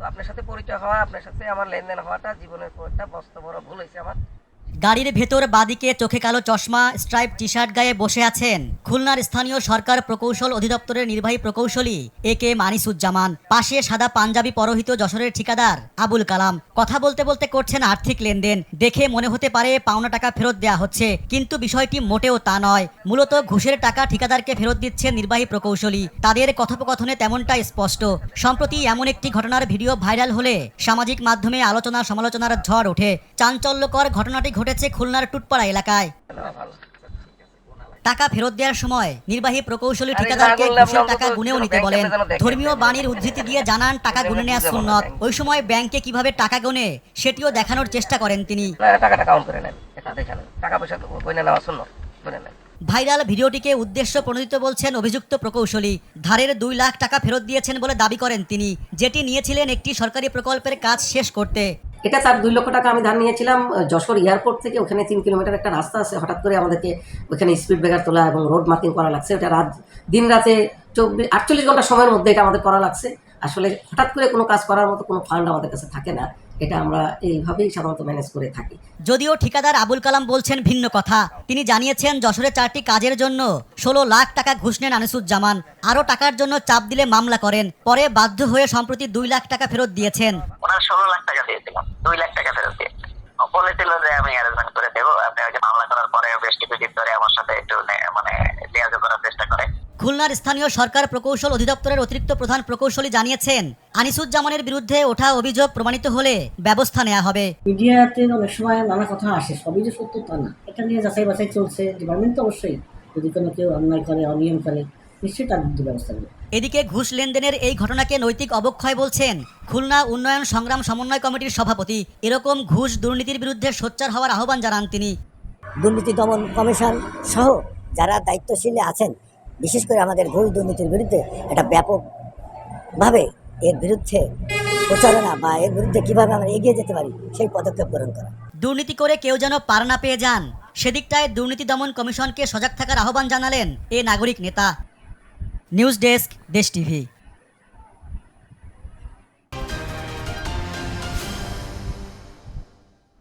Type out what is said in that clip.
তো আপনার সাথে পরিচয় হওয়া, আপনার সাথে আমার লেনদেন হওয়াটা, জীবনের একটা বস্ত বড় ভুল হয়েছে আমার। গাড়ির ভেতর বাদিকে চোখে কালো চশমা স্ট্রাইপ টি শার্ট গায়ে বসে আছেন খুলনার স্থানীয় সরকার প্রকৌশল অধিদপ্তরের নির্বাহী প্রকৌশলী এ কে মানিসুজ্জামান। পাশে সাদা পাঞ্জাবি পরহিত যশোরের ঠিকাদার আবুল কালাম। কথা বলতে বলতে করছেন আর্থিক লেনদেন। দেখে মনে হতে পারে পাওনা টাকা ফেরত দেওয়া হচ্ছে, কিন্তু বিষয়টি মোটেও তা নয়। মূলত ঘুষের টাকা ঠিকাদারকে ফেরত দিচ্ছে নির্বাহী প্রকৌশলী। তাদের কথোপকথনে তেমনটা স্পষ্ট। সম্প্রতি এমন একটি ঘটনার ভিডিও ভাইরাল হলে সামাজিক মাধ্যমে আলোচনা সমালোচনার ঝড় ওঠে। চাঞ্চল্যকর ঘটনাটি ঘটেছে খুলনার টুটপাড়া এলাকায়। টাকা ফেরত দেওয়ার সময় নির্বাহী প্রকৌশলী ঠিকাদারকে ঘুষের টাকা গুনেও নিতে বলেন। ধর্মীয় বাণীর উদ্ধৃতি দিয়ে জানান টাকা গুনে নেওয়া সুন্নত। ওই সময় ব্যাংকে কীভাবে টাকা গুনে সেটিও দেখানোর চেষ্টা করেন তিনি। ভাইরাল ভিডিওটিকে উদ্দেশ্য প্রণোদিত বলছেন অভিযুক্ত প্রকৌশলী। ধারের দুই লাখ টাকা ফেরত দিয়েছেন বলে দাবি করেন তিনি। যেটি নিয়েছিলেন একটি সরকারি প্রকল্পের কাজ শেষ করতে। এটা তার দুই লক্ষ টাকা আমি ধার নিয়েছিলাম যশোর এয়ারপোর্ট থেকে, ওখানে তিন কিলোমিটার একটা রাস্তা আছে, হঠাৎ করে আমাদেরকে ওখানে স্পিড ব্রেকার তোলা এবং রোড মার্কিং করা লাগছে। ওটা রাত, দিন রাতে চব্বিশ আটচল্লিশ ঘণ্টা সময়ের মধ্যে এটা আমাদের করা লাগছে। আসলে হঠাৎ করে কোনো কাজ করার মতো কোনো ফান্ড আমাদের কাছে থাকে না। এটা আমরা এইভাবেই সাধারণত ম্যানেজ করে থাকি। যদিও ঠিকাদার আবুল কালাম বলছেন ভিন্ন কথা। তিনি জানিয়েছেন যশোরে চারটি কাজের জন্য ষোলো লাখ টাকা ঘুষ নেন আনিসুজ্জামান। আরও টাকার জন্য চাপ দিলে মামলা করেন। পরে বাধ্য হয়ে সম্প্রতি দুই লাখ টাকা ফেরত দিয়েছেন। ওনার ষোলো লাখ টাকা দিয়েছিলাম। দুই লাখ টাকা ফেরত দিয়েছি বলেছিল যে আমি অ্যারেঞ্জমেন্ট করে দেবো আপনি মামলা খুলনার স্থানীয় সরকার প্রকৌশল অধিদপ্তরের অতিরিক্ত প্রধান প্রকৌশলী জানিয়েছেন আনিসুজ্জামানের বিরুদ্ধে ওঠা অভিযোগ প্রমাণিত হলে ব্যবস্থা নেওয়া হবে। মিডিয়াতে অনেক সময় নানা কথা আসে সবই যে সত্য তা না। এটা নিয়ে যাচাই বাছাই চলছে ডিপার্টমেন্ট তো অবশ্যই যদি কোনো কেউ অন্যায় করে অনিয়ম করে নিশ্চয়ই তার বিরুদ্ধে ব্যবস্থা নেবে। এদিকে ঘুষ লেনদেনের এই ঘটনাকে নৈতিক অবক্ষয় বলছেন খুলনা উন্নয়ন সংগ্রাম সমন্বয় কমিটির সভাপতি। এরকম ঘুষ দুর্নীতির বিরুদ্ধে সোচ্চার হওয়ার আহ্বান জানান তিনি। দুর্নীতি দমন কমিশন সহ যারা দায়িত্বশীলে আছেন বিশেষ করে আমাদের ঘুষ দুর্নীতির বিরুদ্ধে একটা ব্যাপকভাবে এর বিরুদ্ধে প্রচারণা বা এর বিরুদ্ধে কীভাবে আমরা এগিয়ে যেতে পারি, সেই পদক্ষেপ গ্রহণ করা। দুর্নীতি করে কেউ যেন পার না পেয়ে যান, সেদিকটায় দুর্নীতি দমন কমিশনকে সজাগ থাকার আহ্বান জানালেন এ নাগরিক নেতা। News desk Desh TV.